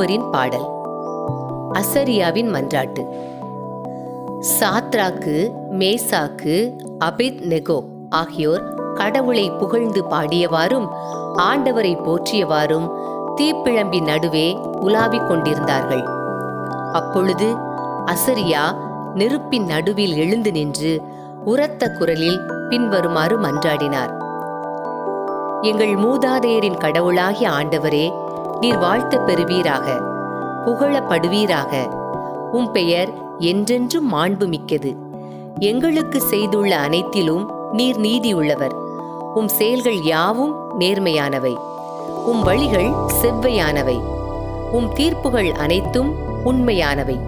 மூவரின் பாடல். அசரியாவின் மன்றாட்டு. சாத்ராக்கு மேசாக்கு அபித் நெகோ ஆகியோர் கடவுளை புகழ்ந்து பாடியவாறும் ஆண்டவரை போற்றியவாறும் தீப்பிழம்பி நடுவே உலாவிக் கொண்டிருந்தார்கள். அப்பொழுது அசரியா நெருப்பின் நடுவில் எழுந்து நின்று உரத்த குரலில் பின்வருமாறு மன்றாடினார். எங்கள் மூதாதையரின் கடவுளாகிய ஆண்டவரே நீர் வாழ்த்து பெறுவீராக புகழப்படுவீராக. உம் பெயர் என்றென்றும் மாண்புமிக்கது. எங்களுக்கு செய்துள்ள அனைத்திலும் நீர் நீதியுள்ளவர். உம் செயல்கள் யாவும் நேர்மையானவை. உம் வழிகள் செவ்வையானவை. உம் தீர்ப்புகள் அனைத்தும் உண்மையானவை.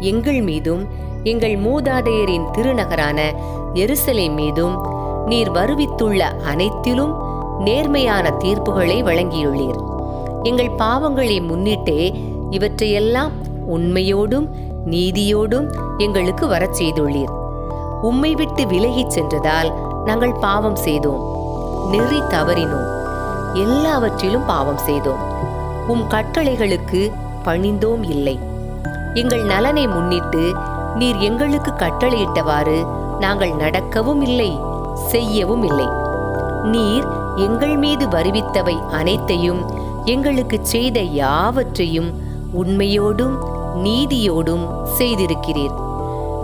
எங்கள் மீதும் எங்கள் மூதாதையரின் திருநகரான எருசலை மீதும் நீர் வருவித்துள்ள அனைத்திலும் நேர்மையான தீர்ப்புகளை வழங்கியுள்ளீர். எங்கள் பாவங்களை முன்னிட்டே இவற்றையெல்லாம் உண்மையோடும் நீதியோடும் எங்களுக்கு வரச் செய்துள்ளீர். உம்மை விட்டு விலகிச் சென்றதால் நாங்கள் பாவம் செய்தோம். நெறி தவறினோம். எல்லாவற்றிலும் பாவம் செய்தோம். உம் கட்டளைகளுக்கு பணிந்தோம் இல்லை. எங்கள் நலனை முன்னிட்டு நீர் எங்களுக்கு கட்டளையிட்டவாறு நாங்கள் நடக்கவும் இல்லை செய்யவும் இல்லை. நீர் எங்கள் மீது வருவித்தவை அனைத்தையும் எங்களுக்கு செய்த யாவற்றையும் உண்மையோடும் நீதியோடும் செய்திருக்கிறீர்.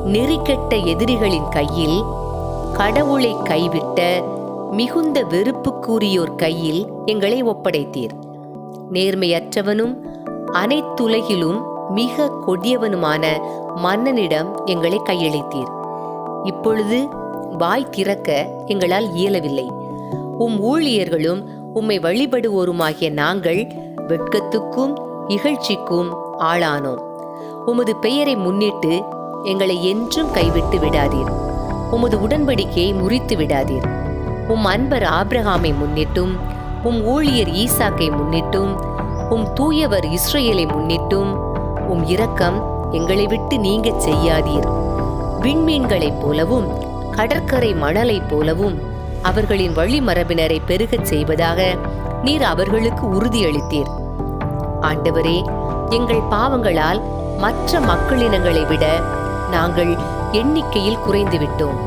நெறிக்கெட்ட எதிரிகளின் கையில் கடவுளை கைவிட்ட மிகுந்த வெறுப்புக்குரியோர் கையில் எங்களை ஒப்படைத்தீர். நேர்மையற்றவனும் அனைத்துலகிலும் மிக கொடியவனுமான மன்னனிடம் எங்களை கையளித்தீர். இப்பொழுது வாய் திறக்க எங்களால் இயலவில்லை. உம் ஊழியர்களும் உம்மை வழிபடுவோருமாகிய நாங்கள் வெட்கத்துக்கும் இகழ்ச்சிக்கும் ஆளானோம். உமது பெயரை முன்னிட்டு எங்களை என்றும் கைவிட்டு விடாதீர். உமது உடன்படிக்கையை முறித்து விடாதீர். உம் அன்பர் ஆப்ரஹாமை முன்னிட்டும் உம் ஊழியர் ஈசாக்கை முன்னிட்டும் உம் தூயவர் இஸ்ரேலை முன்னிட்டும் உம் இரக்கம் எங்களை விட்டு நீங்கச் செய்யாதீர். விண்மீன்களைப் போலவும் கடற்கரை மணலைப் போலவும் அவர்களின் வழிமரபினரை பெருகச் செய்வதாக நீர் அவர்களுக்கு உறுதியளித்தீர். ஆண்டவரே எங்கள் பாவங்களால் மற்ற மக்களினங்களை விட நாங்கள் எண்ணிக்கையில் குறைந்துவிட்டோம்.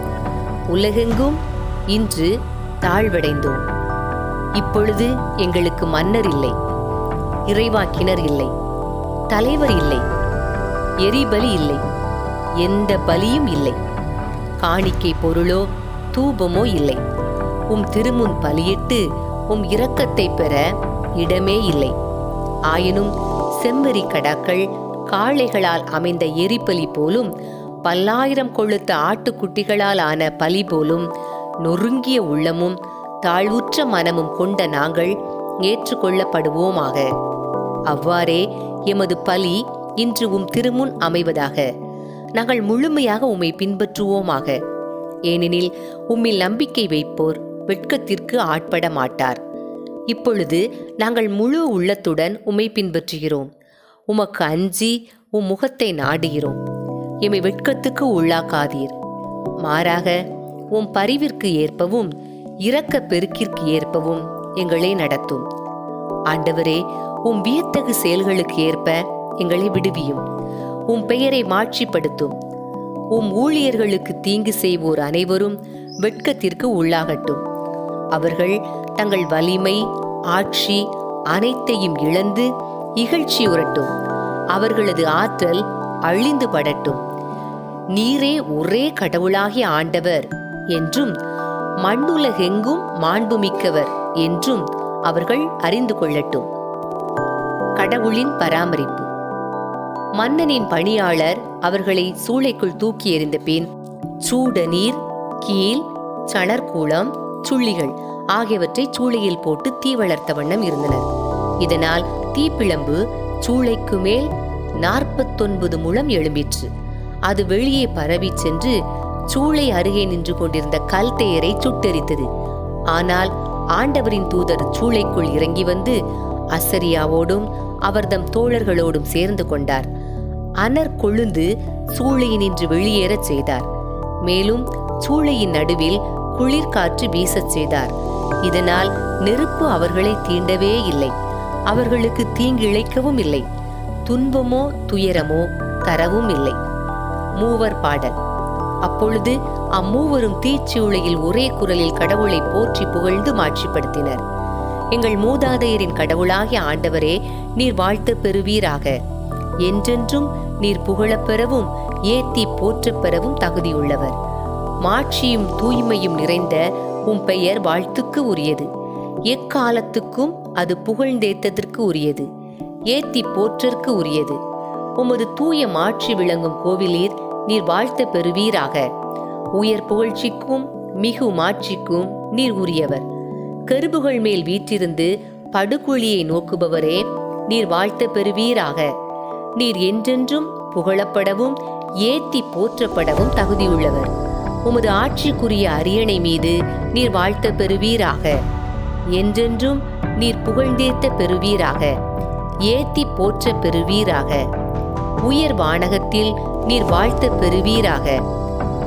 உலகெங்கும் இன்று தாழ்வடைந்தோம். இப்பொழுது எங்களுக்கு மன்னர் இல்லை இறைவாக்கினர் இல்லை தலைவர் இல்லை எரிபலி இல்லை எந்த பலியும் இல்லை காணிக்கை பொருளோ தூபமோ இல்லை. உம் திருமுன் பலியிட்டு உம் இரக்கத்தை பெற இடமே இல்லை. ஆயினும் செம்பரி கடாக்கள் காளைகளால் அமைந்த எரிபலி போலும் பல்லாயிரம் கொழுத்த ஆட்டுக்குட்டிகளால் ஆன பலி போலும் நொறுங்கிய உள்ளமும் தாழ்வுற்ற மனமும் கொண்ட நாங்கள் ஏற்றுக்கொள்ளப்படுவோமாக. அவ்வாறே எமது பலி இன்று உம் திருமுன் அமைவதாக. நாங்கள் முழுமையாக உம்மை பின்பற்றுவோமாக. ஏனெனில் உம்மில் நம்பிக்கை வைப்போர் வெட்கத்திற்கு ஆட்பட மாட்டார் இப்பொழுது நாங்கள் முழு உள்ளத்துடன் உமை பின்பற்றுகிறோம். உமக்கு அஞ்சி உம் முகத்தை நாடுகிறோம். எம்மை வெட்கத்துக்கு உள்ளாக்காதீர். மாறாக உம் பரிவிற்கு ஏற்பவும் இரக்க பெருக்கிற்கு ஏற்பவும் எங்களை நடத்தும். ஆண்டவரே உம் வியத்தகு செயல்களுக்கு ஏற்ப எங்களை விடுவியும். உம் பெயரை மாட்சிப்படுத்தும். உம் ஊழியர்களுக்கு தீங்கு செய்வோர் அனைவரும் வெட்கத்திற்கு உள்ளாகட்டும். அவர்கள் தங்கள் வலிமை ஆட்சி அனைத்தையும் இழந்து இகழ்ச்சி உரட்டும். அவர்களது ஆற்றல் அழிந்து படட்டும். நீரே ஒரே கடவுளாகிய ஆண்டவர் என்றும் மண்ணுலகெங்கும் மாண்புமிக்கவர் என்றும் அவர்கள் அறிந்து கொள்ளட்டும். கடவுளின் பராமரிப்பு. மன்னனின் பணியாளர் அவர்களை சூளைக்குள் தூக்கி எறிந்த பின் சூட நீர் கீழ் சணற்கூளம் சுள்ளிகள் ஆகியவற்றை சூளையில் போட்டு தீ வளர்த்த வண்ணம் இருந்தனர். இதனால் தீப்பிழம்பு சூளைக்கு மேல் நாற்பத்தொன்பது முழம் எழும்பிற்று. அது வெளியே பரவி சென்று சூளை அருகே நின்று கொண்டிருந்த கல் தேயரை சுட்டெரித்தது. ஆனால் ஆண்டவரின் தூதர் சூளைக்குள் இறங்கி வந்து அசரியாவோடும் அவர்தம் தோழர்களோடும் சேர்ந்து கொண்டார். அனர் கொழுந்து சூளையினின்று வெளியேறச் செய்தார். மேலும் சூளையின் நடுவில் குளிர்காற்று வீசச் செய்தார். இதனால் நெருப்பு அவர்களை தீண்டவே இல்லை. அவர்களுக்கு தீங்கிழைக்கவும் இல்லை. துன்பமோ துயரமோ தரவும் இல்லை. மூவர் பாடல். அப்பொழுது அம்மூவரும் தீச்சூளையில் ஒரே குரலில் கடவுளை போற்றி புகழ்ந்து மாட்சிப்படுத்தினர். எங்கள் மூதாதையரின் கடவுளாகிய ஆண்டவரே நீர் வாழ்த்து பெறுவீராக. என்றென்றும் நீர் புகழப் பெறவும் ஏத்தி போற்றப் பெறவும் தகுதியுள்ளவர். மாட்சியும் தூய்மையும் நிறைந்த உம் பெயர் வாழ்த்துக்கு உரியது. எக்காலத்துக்கும் அது புகழ்ந்தேத்ததற்கு உரியது. ஏத்தி போற்றற்கு உரியது. உமது தூய மாட்சி விளங்கும் கோவிலீர் நீர் வாழ்த்த பெறுவீராக. உயர் புகழ்ச்சிக்கும் மிகு மாட்சிக்கும் நீர் உரியவர். கருபுகள் மேல் வீற்றிருந்து படுகுழியை நோக்குபவரே நீர் வாழ்த்த பெறுவீராக. நீர் என்றென்றும் புகழப்படவும் ஏத்தி போற்றப்படவும் தகுதியுள்ளவர். உமது ஆட்சிக்குரிய அரியணை மீது நீர் வாழ்த்த பெறுவீராக. என்றென்றும் நீர் புகழ்ந்தேத்த பெறுவீராக. ஏத்தி போற்ற பெறுவீராக. உயர் வானகத்தில் நீர் வாழ்த்த பெறுவீராக.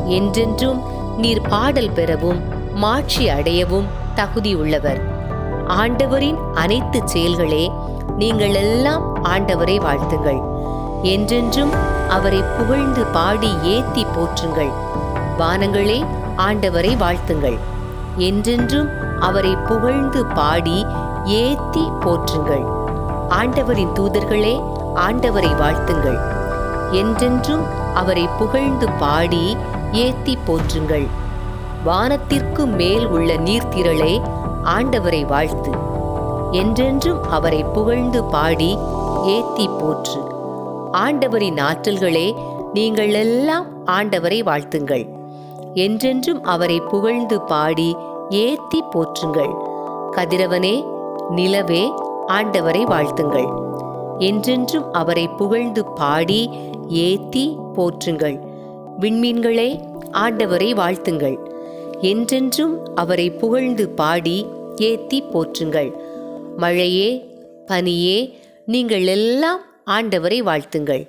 என்றென்றும் நீர் பாடல் பெறவும் மாட்சி அடையவும் தகுதியுள்ளவர் ஆண்டவரின் அனைத்து செயல்களே நீங்கள் எல்லாம் ஆண்டவரை வாழ்த்துங்கள். என்றென்றும் அவரை புகழ்ந்து பாடி ஏத்தி போற்றுங்கள். வானங்களே ஆண்டவரை வாழ்த்துங்கள். என்றென்றும் அவரை புகழ்ந்து பாடி ஏத்தி போற்றுங்கள். ஆண்டவரின் தூதர்களே ஆண்டவரை வாழ்த்துங்கள். என்றென்றும் அவரை புகழ்ந்து பாடி ஏத்தி போற்றுங்கள். வானத்திற்கு மேல் உள்ள நீர்த்திரளே ஆண்டவரை வாழ்த்து. என்றென்றும் அவரை புகழ்ந்து பாடி ஏத்தி போற்று. ஆண்டவரின் ஆற்றல்களே நீங்கள் எல்லாம் ஆண்டவரை வாழ்த்துங்கள். என்றென்றும் அவரை புகழ்ந்து பாடி ஏத்தி போற்றுங்கள். கதிரவனே நிலவே ஆண்டவரை வாழ்த்துங்கள். என்றென்றும் அவரை புகழ்ந்து பாடி ஏத்தி போற்றுங்கள். விண்மீன்களே ஆண்டவரை வாழ்த்துங்கள். என்றென்றும் அவரை புகழ்ந்து பாடி ஏத்தி போற்றுங்கள். மழையே பனியே நீங்கள் எல்லாம் ஆண்டவரை வாழ்த்துங்கள்.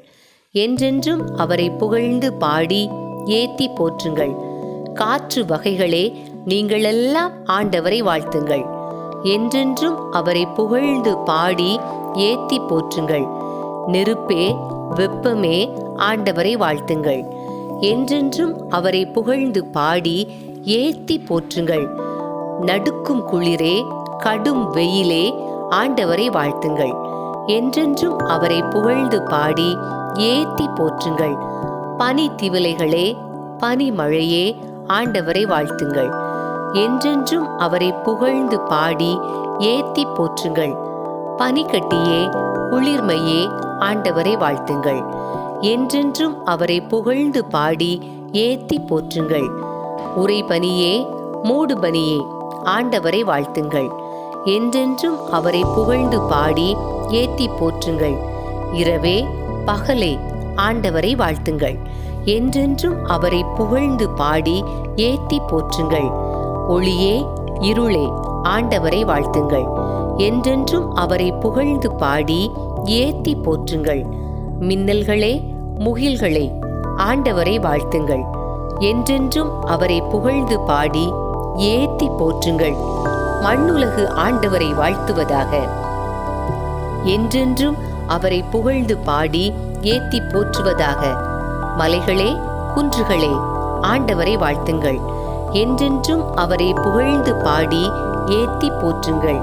என்றென்றும் அவரை புகழ்ந்து பாடி ஏத்தி போற்றுங்கள். காற்று வகைகளே நீங்கள் எல்லாம் ஆண்டவரை வாழ்த்துங்கள். என்றென்றும் அவரை புகழ்ந்து பாடி ஏத்தி போற்றுங்கள். நெருப்பே வெப்பமே ஆண்டவரை வாழ்த்துங்கள். என்றென்றும் அவரை புகழ்ந்து பாடி ஏத்தி போற்றுங்கள். நடுக்கும் குளிரே கடும் வெயிலே ஆண்டவரை வாழ்த்துங்கள். என்றென்றும் அவரை புகழ்ந்து பாடி ஏத்தி போற்றுங்கள். பனி திவலைகளே பனிமழையே ஆண்டவரை வாழ்த்துங்கள். என்றென்றும் அவரை புகழ்ந்து பாடி ஏத்தி போற்றுங்கள். பனிக்கட்டியே குளிர்மையே ஆண்டவரை வாழ்த்துங்கள். என்றென்றும் அவரை புகழ்ந்து பாடி ஏத்தி போற்றுங்கள். உரைபனியே மூடுபனியே ஆண்டவரை வாழ்த்துங்கள். என்றென்றும் அவரை புகழ்ந்து பாடி ஏத்தி போற்றுங்கள். இரவே பகலே ஆண்டவரை வாழ்த்துங்கள். என்றென்றும் அவரை புகழ்ந்து பாடி ஏத்தி போற்றுங்கள். ஒளியே இருளே ஆண்டவரை வாழ்த்துங்கள். என்றென்றும் அவரை புகழ்ந்து பாடி ஏத்தி போற்றுங்கள். மின்னல்களே முகில்களே ஆண்டவரை வாழ்த்துங்கள். என்றென்றும் அவரை புகழ்ந்து பாடி ஏத்தி போற்றுங்கள். மண்ணுலகு ஆண்டவரை வாழ்த்துவதாக. என்றென்றும் அவரை புகழ்ந்து பாடி ஏத்தி போற்றுவதாக. மலைகளே குன்றுகளே ஆண்டவரை வாழ்த்துங்கள். என்றென்றும் அவரை புகழ்ந்து பாடி ஏத்தி போற்றுங்கள்.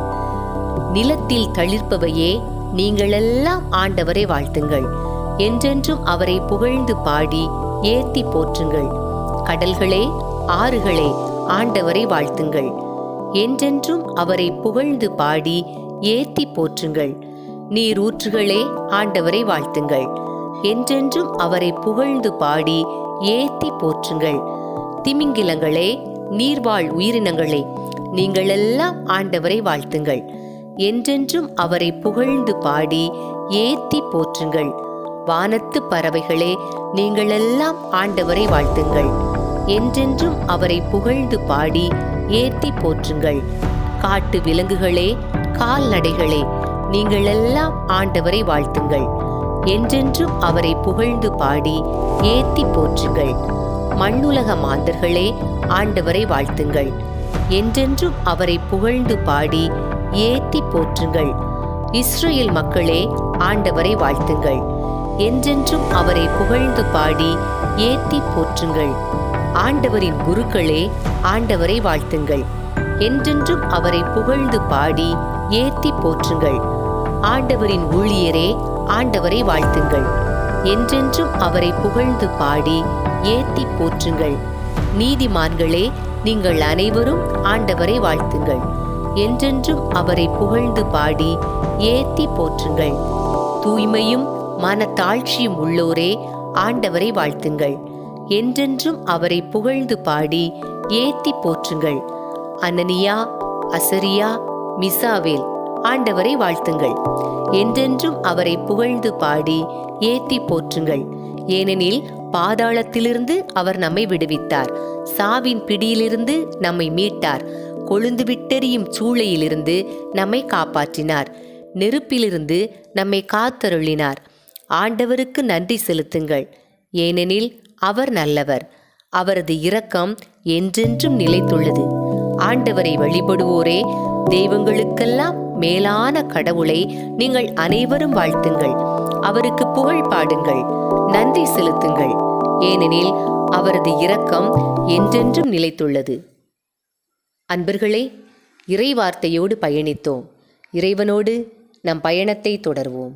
நிலத்தில் தளிர்ப்பவையே நீங்களெல்லாம் ஆண்டவரை வாழ்த்துங்கள். என்றென்றும் அவரை புகழ்ந்து பாடி ஏத்தி போற்றுங்கள். கடல்களே ஆறுகளே ஆண்டவரை வாழ்த்துங்கள். என்றென்றும் அவரை புகழ்ந்து பாடி ஏத்தி போற்றுங்கள். நீரூற்றுகளே ஆண்டவரை வாழ்த்துங்கள். என்றென்றும் அவரை புகழ்ந்து பாடி ஏத்தி போற்றுங்கள். திமிங்கிலங்களே நீர்வாழ் உயிரினங்களே நீங்களெல்லாம் ஆண்டவரை வாழ்த்துங்கள். என்றென்றும் அவரை புகழ்ந்து பாடி ஏத்தி போற்றுங்கள். வானத்து பறவைகளே நீங்களெல்லாம் ஆண்டவரை வாழ்த்துங்கள். என்றென்றும் அவரை புகழ்ந்து பாடி ஏத்தி போற்றுங்கள். காட்டு விலங்குகளே கால்நடைகளே நீங்களெல்லாம் ஆண்டவரை வாழ்த்துங்கள். என்றென்றும் அவரை புகழ்ந்து பாடி ஏத்தி போற்றுங்கள். மண்ணுலக மாந்தர்களே ஆண்டவரை வாழ்த்துங்கள். என்றென்றும் அவரை புகழ்ந்து பாடி ஏத்தி போற்றுங்கள். இஸ்ரேல் மக்களே ஆண்டவரை வாழ்த்துங்கள். என்றென்றும் அவரை புகழ்ந்து பாடி ஏத்தி போற்றுங்கள். ஆண்டவரின் குருக்களே ஆண்டவரை வாழ்த்துங்கள். என்றென்றும் அவரை புகழ்ந்து பாடி ஏத்தி போற்றுங்கள். ஆண்டவரின் ஊழியரே ஆண்டவரை வாழ்த்துங்கள். என்றென்றும் அவரை புகழ்ந்து பாடி ஏத்தி போற்றுங்கள். நீதிமான்களே நீங்கள் அனைவரும் ஆண்டவரை வாழ்த்துங்கள். என்றென்றும் அவரை புகழ்ந்து பாடி ஏத்தி போற்றுங்கள். தூய்மையும் மனத்தாழ்ச்சியும் உள்ளோரே ஆண்டவரை வாழ்த்துங்கள். என்றென்றும் அவரை புகழ்ந்து பாடி ஏத்தி போற்றுங்கள். அனனியா அசரியா மிசாவேல் ஆண்டவரை வாழ்த்துங்கள். என்றென்றும் அவரை புகழ்ந்து பாடி ஏத்தி போற்றுங்கள். ஏனெனில் பாதாளத்திலிருந்து அவர் நம்மை விடுவித்தார். சாவின் பிடியிலிருந்து நம்மை மீட்டார். கொழுந்து விட்டெறியும் சூளையிலிருந்து நம்மை காப்பாற்றினார். நெருப்பிலிருந்து நம்மை காத்தருளினார். ஆண்டவருக்கு நன்றி செலுத்துங்கள். ஏனெனில் அவர் நல்லவர். அவரது இரக்கம் என்றென்றும் நிலைத்துள்ளது. ஆண்டவரை வழிபடுவோரே தெய்வங்களுக்கெல்லாம் மேலான கடவுளை நீங்கள் அனைவரும் வாழ்த்துங்கள். அவருக்கு புகழ் பாடுங்கள். நன்றி செலுத்துங்கள். ஏனெனில் அவரது இரக்கம் என்றென்றும் நிலைத்துள்ளது. அன்பர்களே இறைவார்த்தையோடு பயணித்தோம். இறைவனோடு நம் பயணத்தை தொடர்வோம்.